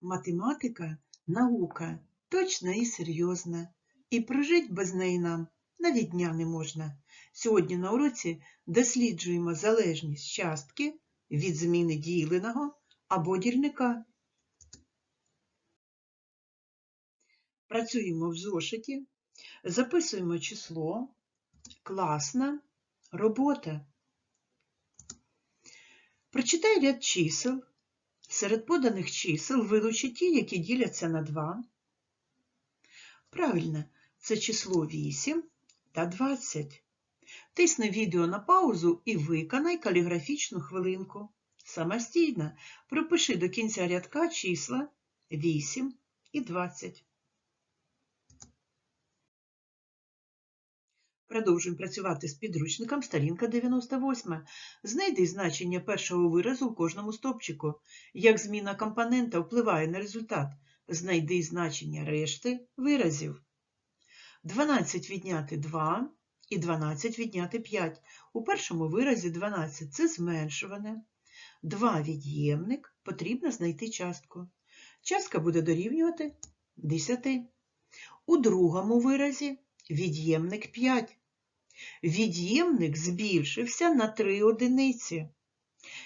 Математика наука точна і серйозна, і прожить без неї нам навіть дня не можна. Сьогодні на уроці досліджуємо залежність частки від зміни діленого або дільника. Працюємо в зошиті, записуємо число, класна робота. Прочитай ряд чисел. Серед поданих чисел вилучи ті, які діляться на 2. Правильно, це число 8 та 20. Тисни відео на паузу і виконай каліграфічну хвилинку. Самостійно пропиши до кінця рядка числа 8 і 20. Продовжуємо працювати з підручником сторінка 98. Знайди значення першого виразу у кожному стопчику. Як зміна компонента впливає на результат. Знайди значення решти виразів. 12 відняти 2 і 12 відняти 5. У першому виразі 12 це зменшуване. 2 від'ємник потрібно знайти частку. Частка буде дорівнювати 10. У другому виразі від'ємник 5. Від'ємник збільшився на 3 одиниці.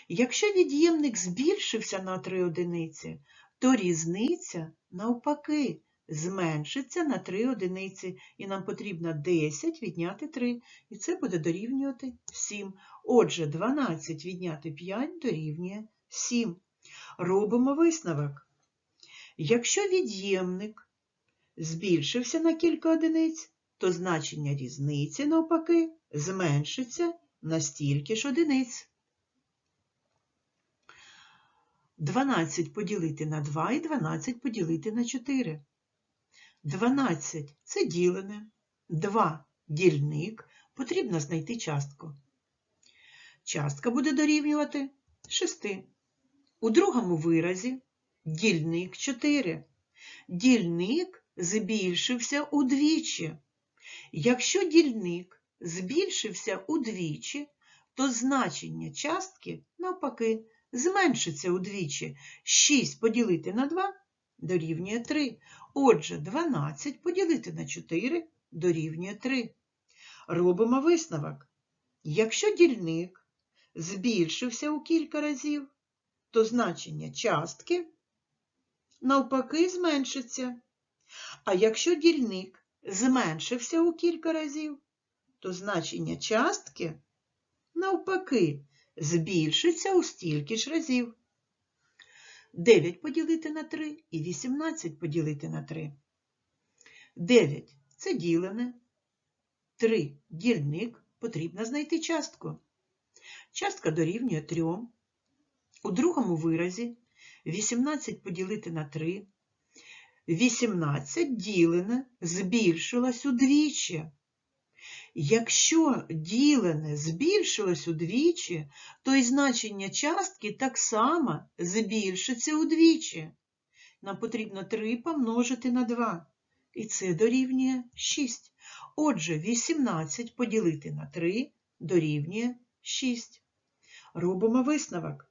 Якщо від'ємник збільшився на 3 одиниці, то різниця навпаки зменшиться на 3 одиниці, і нам потрібно 10 відняти 3, і це буде дорівнювати 7. Отже, 12 відняти 5 дорівнює 7. Робимо висновок. Якщо від'ємник збільшився на кілька одиниць, то значення різниці, навпаки, зменшиться на стільки ж одиниць. 12 поділити на 2 і 12 поділити на 4. 12 – це ділене, 2 – дільник, потрібно знайти частку. Частка буде дорівнювати 6. У другому виразі дільник 4. Дільник збільшився удвічі. Якщо дільник збільшився удвічі, то значення частки, навпаки, зменшиться удвічі. 6 поділити на 2 дорівнює 3. Отже, 12 поділити на 4 дорівнює 3. Робимо висновок. Якщо дільник збільшився у кілька разів, то значення частки навпаки зменшиться. А якщо дільник зменшився у кілька разів, то значення частки навпаки збільшиться у стільки ж разів. 9 поділити на 3 і 18 поділити на 3. 9 це ділене. 3 дільник потрібно знайти частку. Частка дорівнює 3. У другому виразі 18 поділити на 3. 18 ділене збільшилось удвічі. Якщо ділене збільшилось удвічі, то і значення частки так само збільшиться удвічі. Нам потрібно 3 помножити на 2, і це дорівнює 6. Отже, 18 поділити на 3 дорівнює 6. Робимо висновок.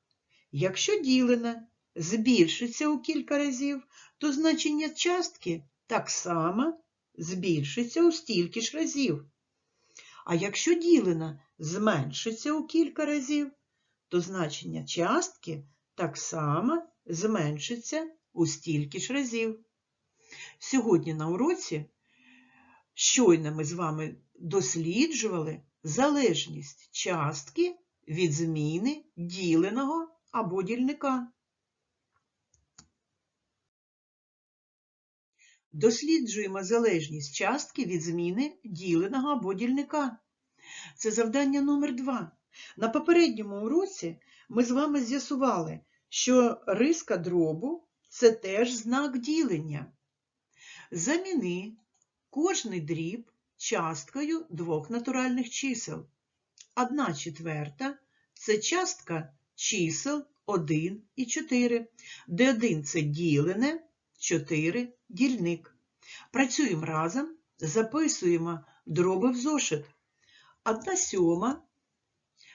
Якщо ділене збільшиться у кілька разів, то значення частки так само збільшиться у стільки ж разів. А якщо ділена зменшиться у кілька разів, то значення частки так само зменшиться у стільки ж разів. Сьогодні на уроці щойно ми з вами досліджували залежність частки від зміни діленого або дільника. Досліджуємо залежність частки від зміни діленого або дільника. Це завдання номер 2. На попередньому уроці ми з вами з'ясували, що риска дробу це теж знак ділення. Заміни кожний дріб часткою двох натуральних чисел. Одна четверта це частка чисел 1 і 4, де 1 це ділене, 4 дільник. Працюємо разом, записуємо дроби в зошит. Одна сьома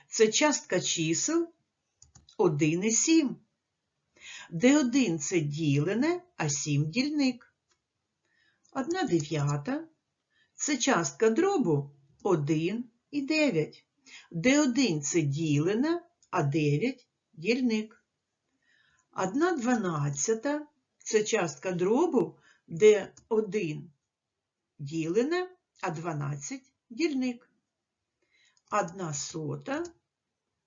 це частка чисел 1 і 7. де 1 це ділене, а 7 дільник. 1 дев'ята це частка дробу 1 і 9, де 1 це ділене, а 9 дільник. 1 дванадцята це частка дробу, де 1 ділене, а 12 дільник. 1 сота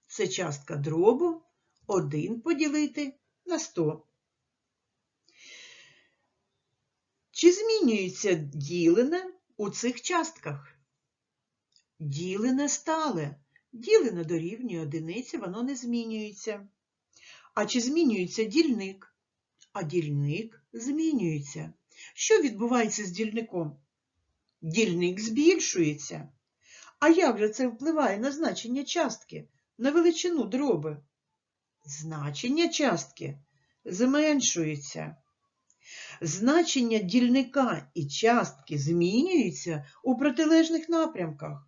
це частка дробу 1 поділити на 100. Чи змінюється ділене у цих частках? Ділене стале. Ділене дорівнює одиниці, воно не змінюється. А чи змінюється дільник? А дільник змінюється. Що відбувається з дільником? Дільник збільшується. А як же це впливає на значення частки, на величину дроби? Значення частки зменшується. Значення дільника і частки змінюються у протилежних напрямках.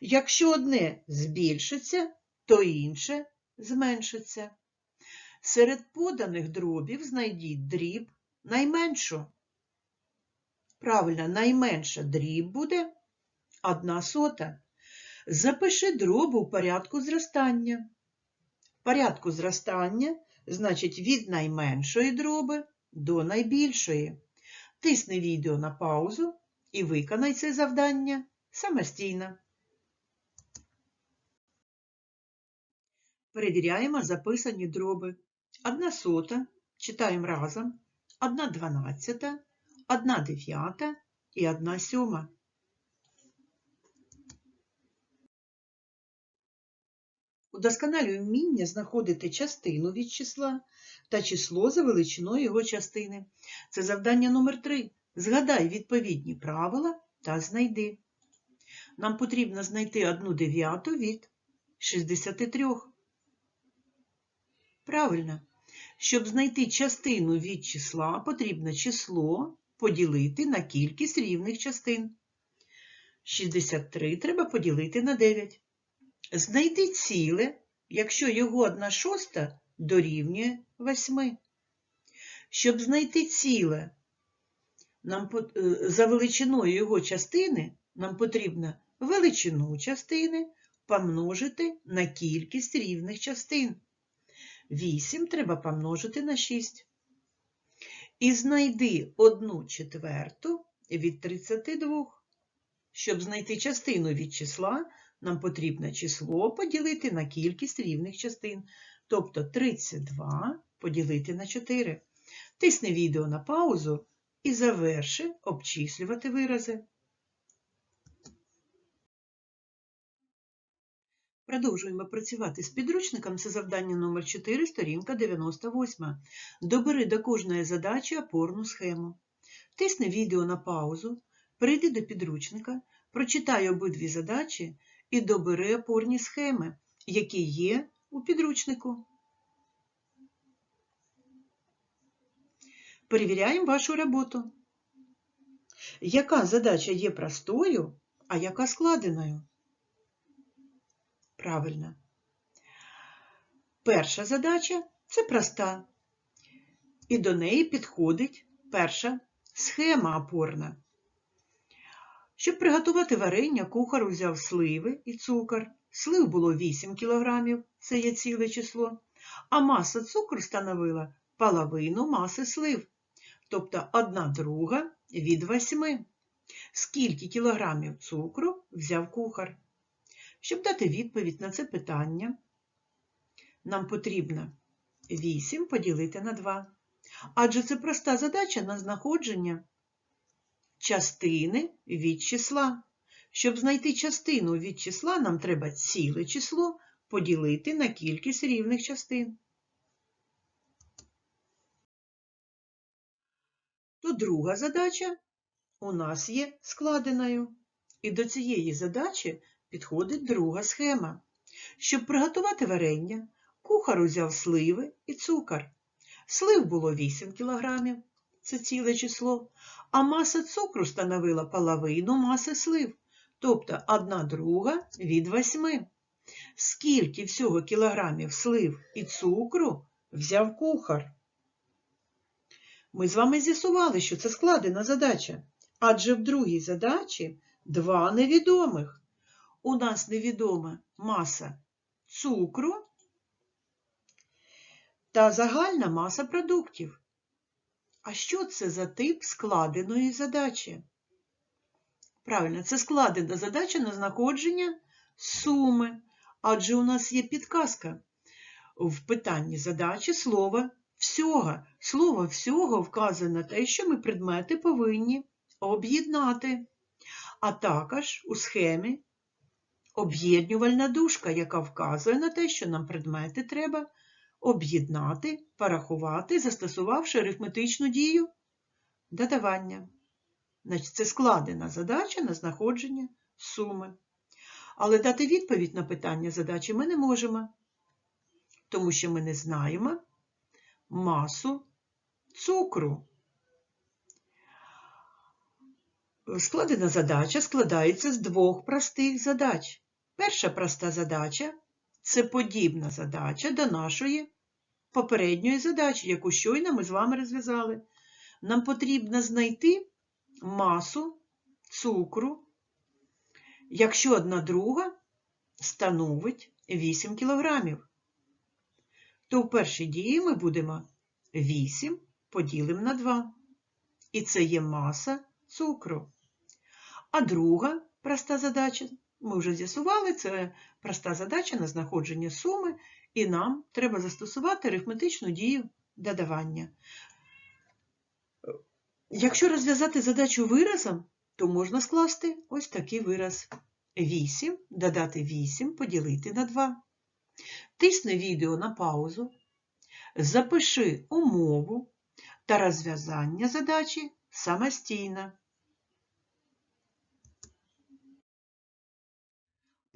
Якщо одне збільшиться, то інше зменшиться. Серед поданих дробів знайдіть дріб найменшу. Правильно, найменша дріб буде одна сота. Запиши дробу у порядку зростання. В порядку зростання, значить, від найменшої дроби до найбільшої. Тисни відео на паузу і виконай це завдання самостійно. Перевіряємо записані дроби. Одна сота, читаємо разом, одна дванадцята, одна дев'ята і одна сьома. Удосконалюй вміння знаходити частину від числа та число за величиною його частини. Це завдання номер 3. Згадай відповідні правила та знайди. Нам потрібно знайти одну дев'яту від 63. Правильно. Щоб знайти частину від числа, потрібно число поділити на кількість рівних частин. 63 треба поділити на 9. Знайди ціле, якщо його 1 шоста дорівнює 8. Щоб знайти ціле нам, за величиною його частини, нам потрібно величину частини помножити на кількість рівних частин. 8 треба помножити на 6. І знайди 1 четверту від 32. Щоб знайти частину від числа, нам потрібно число поділити на кількість рівних частин. Тобто 32 поділити на 4. Тисни відео на паузу і заверши обчислювати вирази. Продовжуємо працювати з підручником. Це завдання номер 4, сторінка 98. Добери до кожної задачі опорну схему. Тисни відео на паузу, перейди до підручника, прочитай обидві задачі і добери опорні схеми, які є у підручнику. Перевіряємо вашу роботу. Яка задача є простою, а яка складеною? Правильно. Перша задача це проста. І до неї підходить перша схема опорна. Щоб приготувати варення, кухар узяв сливи і цукор. Слив було 8 кг, це є ціле число, а маса цукру становила половину маси слив, тобто 1 друга від 8. Скільки кілограмів цукру взяв кухар? Щоб дати відповідь на це питання, нам потрібно 8 поділити на 2. Адже це проста задача на знаходження частини від числа. Щоб знайти частину від числа, нам треба ціле число поділити на кількість рівних частин. То друга задача у нас є складеною. І до цієї задачі підходить друга схема. Щоб приготувати варення, кухар узяв сливи і цукор. Слив було 8 кг, це ціле число, а маса цукру становила половину маси слив, тобто 1 друга від 8. Скільки всього кілограмів слив і цукру взяв кухар? Ми з вами з'ясували, що це складена задача. Адже в другій задачі два невідомих. У нас невідома маса цукру та загальна маса продуктів. А що це за тип складеної задачі? Правильно, це складена задача на знаходження суми. Адже у нас є підказка в питанні задачі слова всього. Слово всього вказує на те, що ми предмети повинні об'єднати. А також у схемі об'єднювальна дужка, яка вказує на те, що нам предмети треба об'єднати, порахувати, застосувавши арифметичну дію додавання. Значить, це складена задача на знаходження суми. Але дати відповідь на питання задачі ми не можемо, тому що ми не знаємо масу цукру. Складена задача складається з двох простих задач. Перша проста задача це подібна задача до нашої попередньої задачі, яку щойно ми з вами розв'язали. Нам потрібно знайти масу цукру, якщо одна друга становить 8 кг, то в першій дії ми будемо 8 поділимо на 2. І це є маса цукру. А друга проста задача, ми вже з'ясували, це проста задача на знаходження суми, і нам треба застосувати арифметичну дію додавання. Якщо розв'язати задачу виразом, то можна скласти ось такий вираз. 8 додати 8 поділити на 2. Тисни відео на паузу, запиши умову та розв'язання задачі самостійно.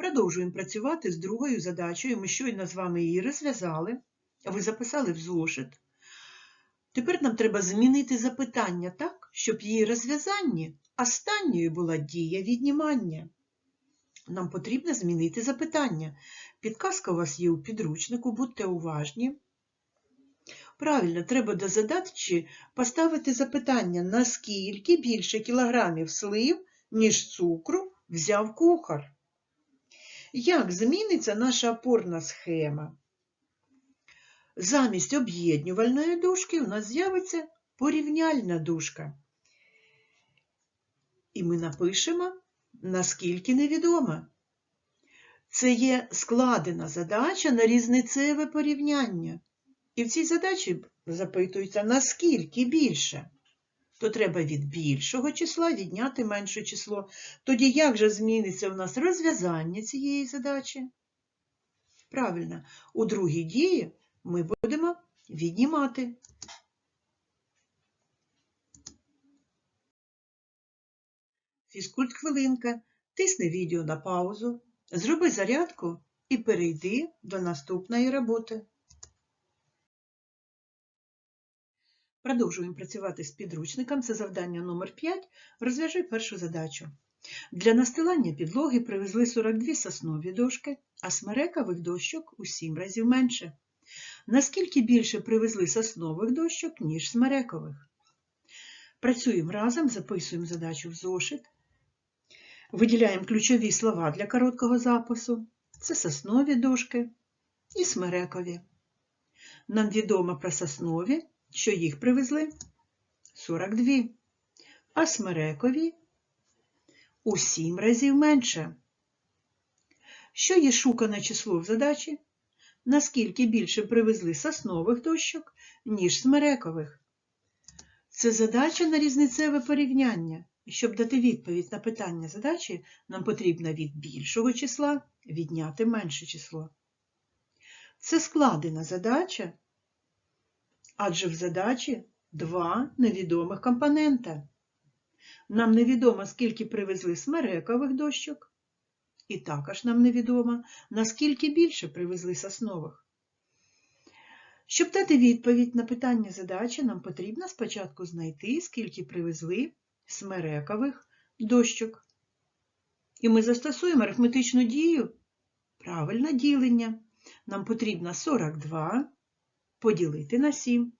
Продовжуємо працювати з другою задачею. Ми щойно з вами її розв'язали, ви записали в зошит. Тепер нам треба змінити запитання так, щоб її розв'язанні останньою була дія віднімання. Нам потрібно змінити запитання. Підказка у вас є у підручнику, будьте уважні. Правильно, треба до задачі поставити запитання, наскільки більше кілограмів слив, ніж цукру взяв кухар. Як зміниться наша опорна схема? Замість об'єднювальної дужки у нас з'явиться порівняльна дужка. І ми напишемо, наскільки невідомо. Це є складена задача на різницеве порівняння. І в цій задачі запитується, наскільки більше. То треба від більшого числа відняти менше число. Тоді як же зміниться у нас розв'язання цієї задачі? Правильно, у другій дії ми будемо віднімати. Фізкульт хвилинка. Тисни відео на паузу, зроби зарядку і перейди до наступної роботи. Продовжуємо працювати з підручником. Це завдання номер 5. Розв'яжи першу задачу. Для настилання підлоги привезли 42 соснові дошки, а смерекових дощок у 7 разів менше. Наскільки більше привезли соснових дощок, ніж смерекових? Працюємо разом, записуємо задачу в зошит. Виділяємо ключові слова для короткого запису. Це соснові дошки і смерекові. Нам відомо про соснові, що їх привезли 42, а смерекові у 7 разів менше. Що є шукане число в задачі? Наскільки більше привезли соснових дощок, ніж смерекових? Це задача на різницеве порівняння. Щоб дати відповідь на питання задачі, нам потрібно від більшого числа відняти менше число. Це складена задача, адже в задачі два невідомих компонента. Нам невідомо, скільки привезли смерекових дощок, і також нам невідомо, наскільки більше привезли соснових. Щоб дати відповідь на питання задачі, нам потрібно спочатку знайти, скільки привезли смерекових дощок. І ми застосуємо арифметичну дію правильне ділення. Нам потрібно 42 поділити на 7.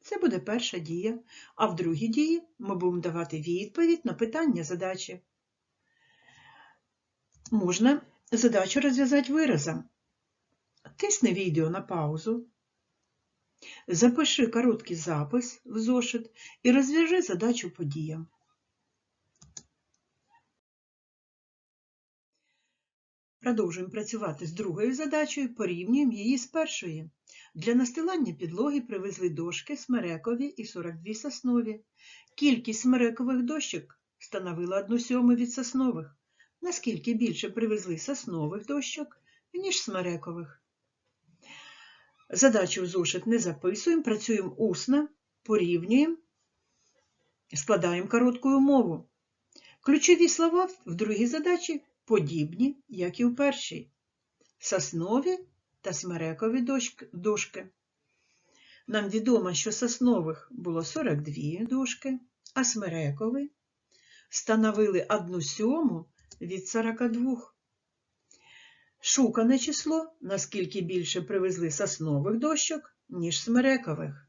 Це буде перша дія, а в другій дії ми будемо давати відповідь на питання задачі. Можна задачу розв'язати виразом. Тисни відео на паузу, запиши короткий запис в зошит і розв'яжи задачу по діям. Продовжуємо працювати з другою задачею, порівнюємо її з першою. Для настилання підлоги привезли дошки смерекові і 42 соснові. Кількість смерекових дощок становила 1 сьому від соснових. Наскільки більше привезли соснових дощок, ніж смерекових. Задачу в зошит не записуємо, працюємо усно, порівнюємо, складаємо коротку умову. Ключові слова в другій задачі подібні, як і в першій. Соснові та смерекові дошки-. Нам відомо, що соснових було 42 дошки, а смерекові становили 1 сьому від 42. Шукане число, наскільки більше привезли соснових дощок, ніж смерекових.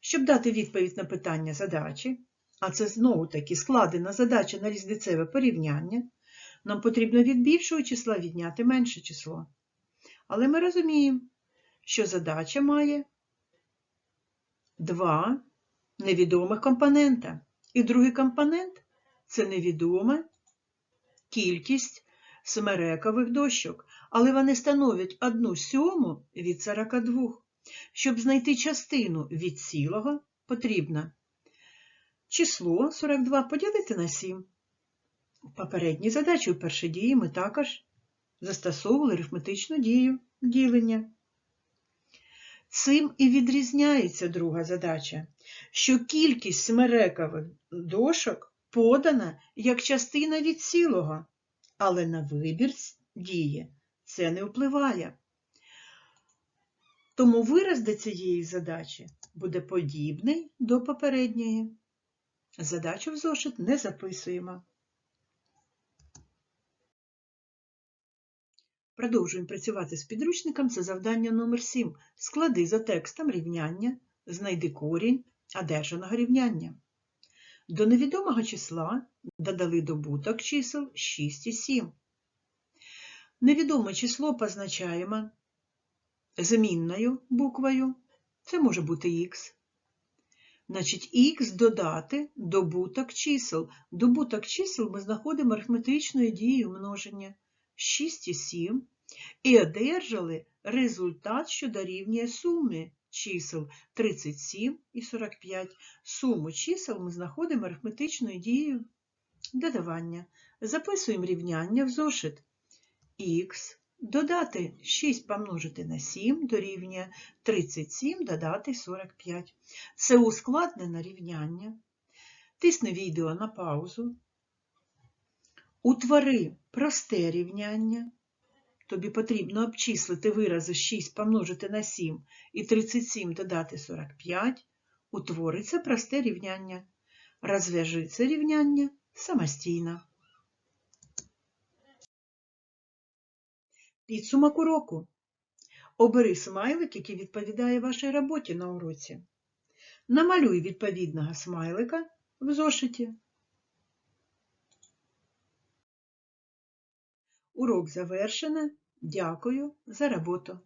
Щоб дати відповідь на питання задачі, а це знову-таки складена задача на різницеве порівняння, нам потрібно від більшого числа відняти менше число. Але ми розуміємо, що задача має два невідомих компонента. І другий компонент це невідома кількість смерекових дощок, але вони становлять одну сьому від 42. Щоб знайти частину від цілого, потрібно число 42 поділити на 7. У попередній задачі у першій дії ми також застосовували арифметичну дію ділення. Цим і відрізняється друга задача, що кількість смерекових дошок подана як частина від цілого, але на вибір дії це не впливає. Тому вираз до цієї задачі буде подібний до попередньої. Задачу в зошит не записуємо. Продовжуємо працювати з підручником. Це завдання номер 7. Склади за текстом рівняння, знайди корінь одержаного рівняння. До невідомого числа додали добуток чисел 6 і 7. Невідоме число позначаємо змінною буквою. Це може бути х. Значить, х додати добуток чисел. Добуток чисел ми знаходимо арифметичною дією множення 6 і одержали результат, що дорівнює сумі чисел 37 і 45. Суму чисел ми знаходимо арифметичною дією додавання. Записуємо рівняння в зошит. х додати 6 помножити на 7 дорівнює 37 додати 45. Це ускладнене рівняння. Тисни відео на паузу. Утвори просте рівняння. Тобі потрібно обчислити вирази 6 помножити на 7 і 37 додати 45. Утвориться просте рівняння. Розв'яжи це рівняння самостійно. Підсумок уроку. Обери смайлик, який відповідає вашій роботі на уроці. Намалюй відповідного смайлика в зошиті. Урок завершено. Дякую за роботу.